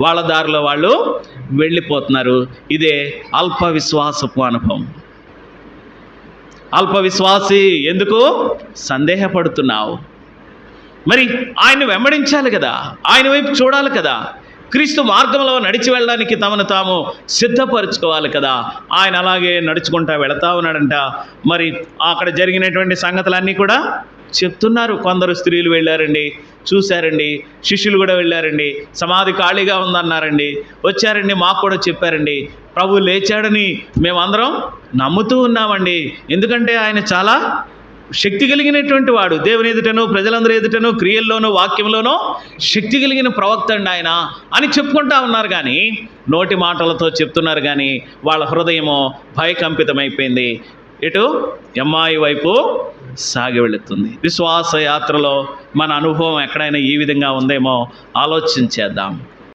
వాళ్ళ దారిలో వాళ్ళు వెళ్ళిపోతున్నారు. ఇదే అల్ప విశ్వాసపు అనుభవం. అల్ప విశ్వాసి ఎందుకు? సందేహపడుతున్నావు. మరి ఆయన వెంబడించాలి కదా. ఆయన వైపు చూడాలి కదా. క్రీస్తు మార్గంలో నడిచి వెళ్ళడానికి తమను తాము సిద్ధపరచుకోవాలి కదా. ఆయన అలాగే నడుచుకుంటా వెళతా ఉన్నాడంట. మరి అక్కడ జరిగినటువంటి సంగతులన్నీ కూడా చెప్తున్నారు. కొందరు స్త్రీలు వెళ్ళారండి చూశారండి శిష్యులు కూడా వెళ్ళారండి సమాధి ఖాళీగా ఉందన్నారండి వచ్చారండి మాకు కూడా చెప్పారండి. ప్రభు లేచాడని మేమందరం నమ్ముతూ ఉన్నామండి. ఎందుకంటే ఆయన చాలా శక్తి కలిగినటువంటి వాడు. దేవుని ఎదుటను ప్రజలందరి ఎదుటను క్రియల్లోనూ వాక్యంలోనూ శక్తి కలిగిన ప్రవక్త అండి ఆయన అని చెప్పుకుంటా ఉన్నారు కానీ నోటి మాటలతో చెప్తున్నారు కానీ వాళ్ళ హృదయము భయకంపితమైపోయింది. ఇటు ఎమ్మాయి వైపు సాగి వెళుతుంది. విశ్వాస యాత్రలో మన అనుభవం ఎక్కడైనా ఈ విధంగా ఉందేమో ఆలోచించేద్దాం